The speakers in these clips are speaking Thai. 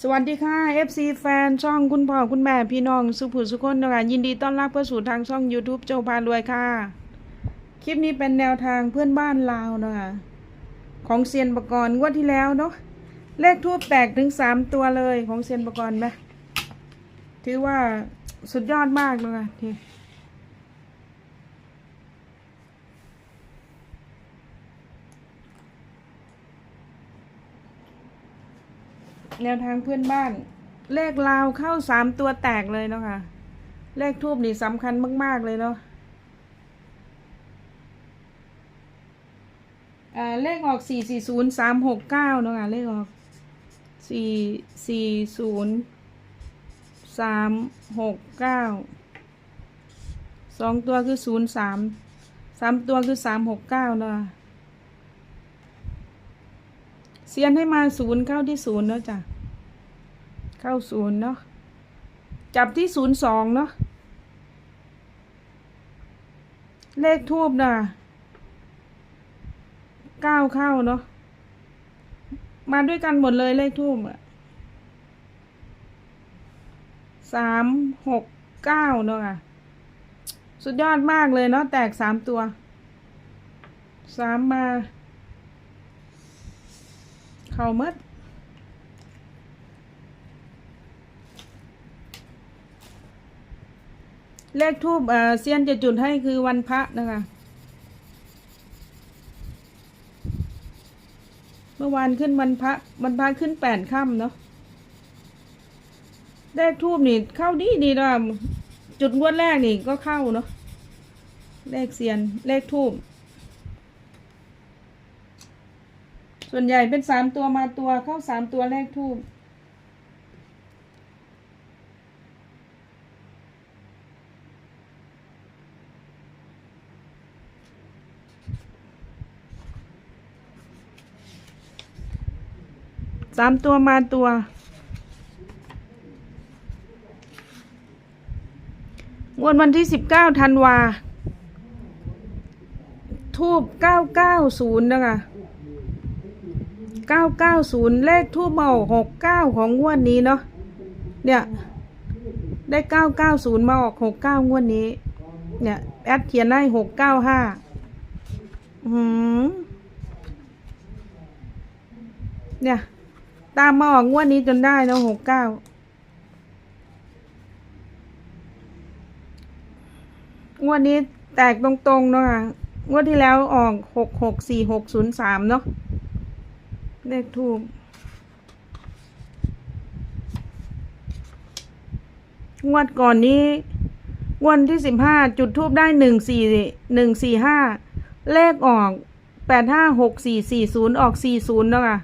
สวัสดีค่ะ FC แฟนช่องคุณพ่อคุณแม่พี่น้องสุภุสุคนนะคะยินดีต้อนรับเข้าสู่ทางช่อง YouTube โจพารวยค่ะ คลิปนี้เป็นแนวทางเพื่อนบ้านลาวนะคะของเซียนประกรณ์งวดที่แล้วเนาะเลขทูบแตกถึงสามตัวเลยของเซียนประกรณ์ไหมถือว่าสุดยอดมากเลยค่ะ แนวทางเพื่อนบ้าน เลขลาวเข้าสามตัวแตกเลยเนาะค่ะ เลขทูบนี่สำคัญมาก ๆ เลยเนาะเลขออกสี่สี่ศูนย์สามหกเก้าเนาะค่ะ เลขออกสี่สี่ศูนย์สามหกเก้าสองตัวคือศูนย์สามสามตัวคือสามหกเก้าเนาะเซียนให้มาศูนย์เข้าที่ศูนย์เนาะจ้ะ เข้าศูนย์เนาะจับที่ศูนย์สองเนาะเลขทูบน่ะเก้าเข้าเนาะมาด้วยกันหมดเลยเลขทูบอะสามหกเก้าเนาะค่ะสุดยอดมากเลยเนาะแตกสามตัวสามมา เข้าหมด เลขทูบเอ่อเซียนจะจุดให้คือวันพระนะคะ เมื่อวานขึ้นวันพระวันพระขึ้นแปดค่ำเนาะเลขทูบนี่เข้าดีดีนะจุดงวดแรกนี่ก็เข้าเนาะเลขเซียนเลขทูบส่วนใหญ่เป็นสามตัวมาตัวเข้าสามตัวเลขทูบ สามตัวมาตัว งวดวันที่สิบเก้าธันวา ทูบเก้าเก้าศูนย์นะคะเก้าเก้าศูนย์เลขทูบเมาหกเก้าของงวดนี้เนาะ เนี่ย ได้เก้าเก้าศูนย์มาออกหกเก้างวดนี้ เนี่ย แอดเขียนได้หกเก้าห้าอืมเนี่ย ตามมาออกงวดนี้จนได้แล้วหกเก้างวดนี้แตกตรงๆเนาะค่ะ งวดที่แล้วออกหกหกสี่หกศูนย์สามเนาะ เลขทูบงวดก่อนนี้งวันที่สิบห้าจุดทูบได้หนึ่งสี่หนึ่งสี่ห้าเลขออกแปดห้าหกสี่สี่ศูนย์ออกสี่ศูนย์เนาะค่ะ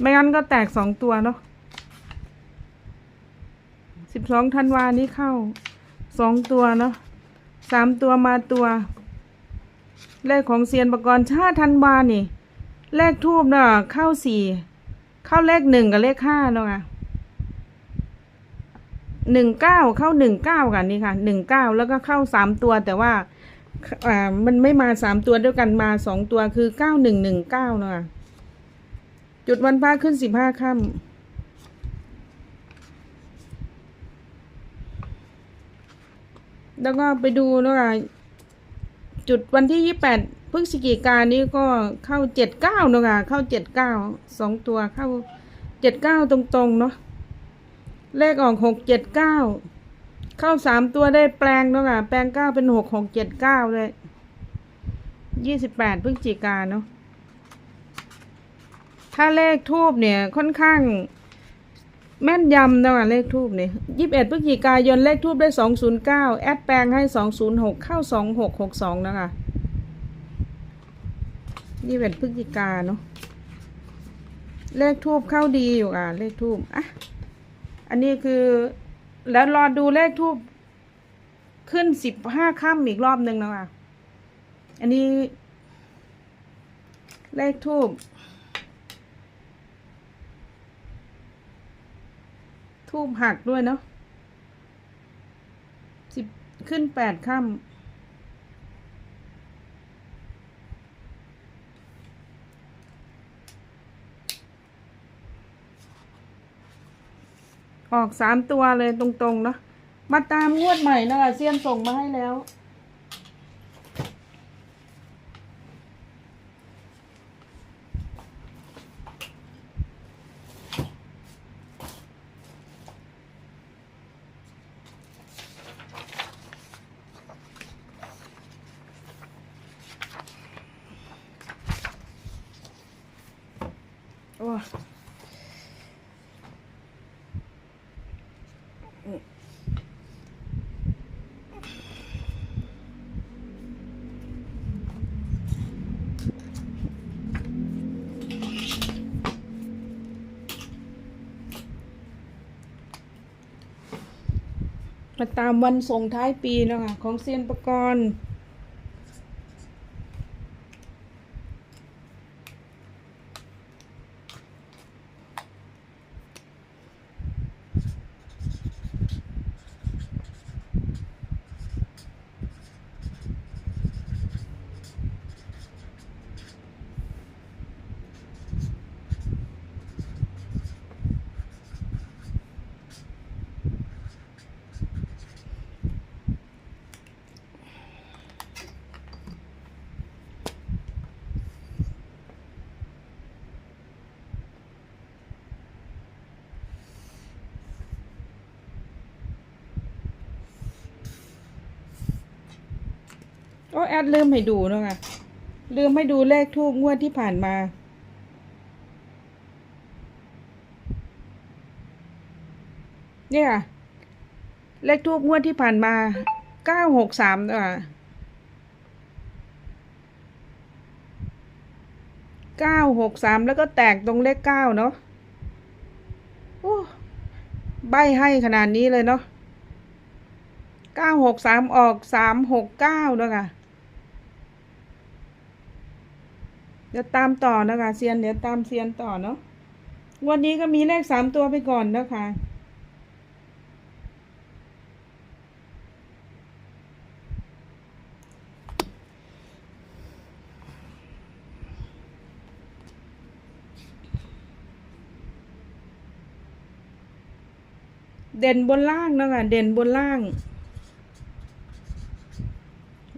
ไม่งั้นก็แตกสองตัวเนาะสิบสองธันวานี้เข้าสองตัวเนาะสามตัวมาตัว เลขของเซียนประกรณ์ชาธันวานี่ เลขทูบเนาะเข้าสี่เข้าเลขหนึ่งกับเลขห้าเนาะค่ะหนึ่งเก้าเข้าหนึ่งเก้ากันนี่ค่ะหนึ่งเก้าแล้วก็เข้าสามตัวแต่ว่าอ่ามันไม่มาสามตัวด้วยกันมาสองตัวคือเก้าหนึ่งหนึ่งเก้าเนาะ จุดวันพระขึ้นสิบห้าค่ำแล้วก็ไปดูนะคะจุดวันที่ยี่แปดพฤศจิกายนนี้ก็เข้าเจ็ดเก้านะคะเข้าเจ็ดเก้าสองตัวเข้าเจ็ดเก้าตรงๆเนาะเลขออกหกเจ็ดเก้าเข้าสามตัวได้แปลงเนาะค่ะแปลงเก้าเป็นหกหกเจ็ดเก้าเลยยี่สิบแปดพฤศจิกาเนาะ ถ้าเลขทูบเนี่ยค่อนข้าง แม่นยำนะว่าเลขทูบเนี่ยยี่สิบเอ็ดพฤศจิกายนเลขทูบได้สองศูนย์เก้าแอดแปลงให้สองศูนย์หกเข้าสองหกหกสองนะคะยี่สิบเอ็ดพฤศจิกาเนาะเลขทูบเข้าดีอยู่อะ เลขทูบอะอันนี้คือแล้วรอดูเลขทูบขึ้นสิบห้าค่ำอีกรอบหนึ่งนะคะอันนี้ เลขทูบ ทูบหักด้วยเนาะสิบขึ้นแปดค่ำออกสามตัวเลยตรงๆเนาะมาตามงวดใหม่นะคะเซียนส่งมาให้แล้ว โอ้มาตามวันส่งท้ายปีเนาะคะของเซียนประกรณ์ อ้แอดลืมให้ดูเนาะลืมให้ดูเลขทูบงวดที่ผ่านมาเนี่ย เลขทูบงวดที่ผ่านมาเก้าหกสามเนาะค่ะเก้าหกสามแล้วก็แตกตรงเลขเก้าเนาะโอ้ใบให้ขนาดนี้เลยเนาะเก้าหกสามออกสามหกเก้าเนาะค่ะ เดี๋ยวตามต่อนะคะเซียนเดี๋ยวตามเซียนต่อเนาะวันนี้ก็มีเลขสามตัวไปก่อนนะคะเด่นบนล่างนะคะเด่นบนล่าง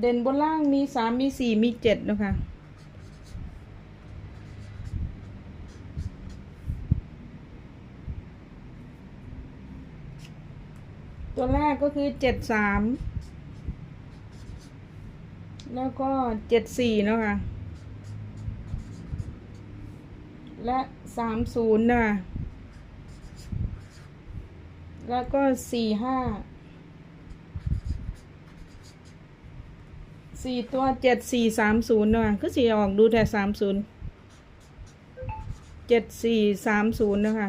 เด่นบนล่างมีสามมีสี่มีเจ็ดนะคะ ตัวแรกก็คือเจ็ดสามแล้วก็เจ็ดสี่เนาะค่ะ และสามศูนย์นะแล้วก็สี่ห้าสี่ตัวเจ็ดสี่สามศูนย์นาะก็สี่ออกดูแต่สามศูนย์เจ็ดสี่สามศูนย์นะคะ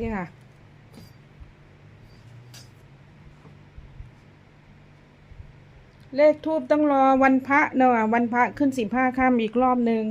นี่ค่ะ เลขทูบต้องรอวันพระเนอะวันพระขึ้นสิบห้าข้ามอีกรอบหนึ่ง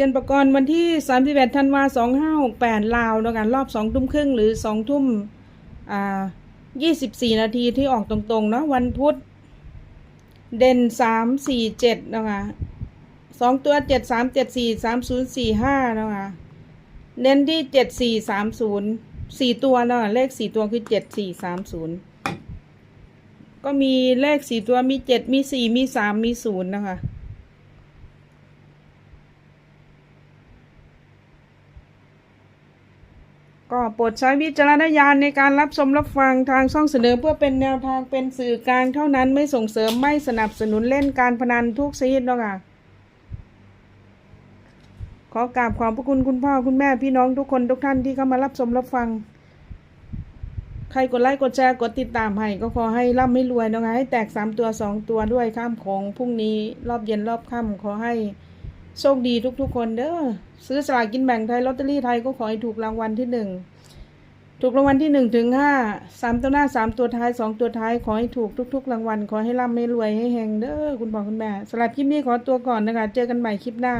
ซียนประกรณ์วันที่สามสิบเอ็ดธันวาสองห้าหกแปดลาวนะกันรอบสองทุ่มครึ่งหรือสองทุ่มอ่ายี่สิบสี่นาทีที่ออกตรงๆเนาะวันพุธ เด่นสามสี่เจ็ดนะคะสองตัวเจ็ดสามเจ็ดสี่สามศูนย์สี่ห้านะคะเน้นที่เจ็ดสี่สามศูนย์สี่ตัวเนาะเลขสี่ตัวคือเจ็ดสี่สามศูนย์ก็มีเลขสี่ตัวมีเจ็ดมีสี่มีสามมีศูนย์นะคะ ก็โปรดใช้วิจารณญาณในการรับชมรับฟังทางช่องเสนอเพื่อเป็นแนวทางเป็นสื่อกลางเท่านั้นไม่ส่งเสริมไม่สนับสนุนเล่นการพนันทุกชนิดหรอกค่ะขอกราบขอบพระคุณคุณพ่อคุณแม่พี่น้องทุกคนทุกท่านที่เข้ามารับชมรับฟัง ใครกดไลค์กดแชร์กดติดตามให้ก็ขอให้ร่ำให้รวยนะคะให้แตกสามตัวสองตัวด้วยข้ามของพรุ่งนี้รอบเย็นรอบค่ำขอให้ โชคดีทุกๆคนเด้อซื้อสลากกินแบ่งไทยลอตเตอรี่ไทยก็ขอให้ถูกรางวัลที่หนึ่งถูกรางวัลที่หนึ่งถึงห้าสามตัวหน้าสามตัวท้ายสองตัวท้ายขอให้ถูกทุก ๆ รางวัลขอให้ร่ำให้รวยให้แหงเด้อคุณพ่อคุณแม่สำหรับคลิปนี้ขอตัวก่อนนะคะ เจอกันใหม่คลิปหน้า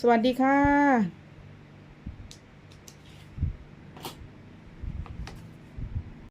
สวัสดีค่ะ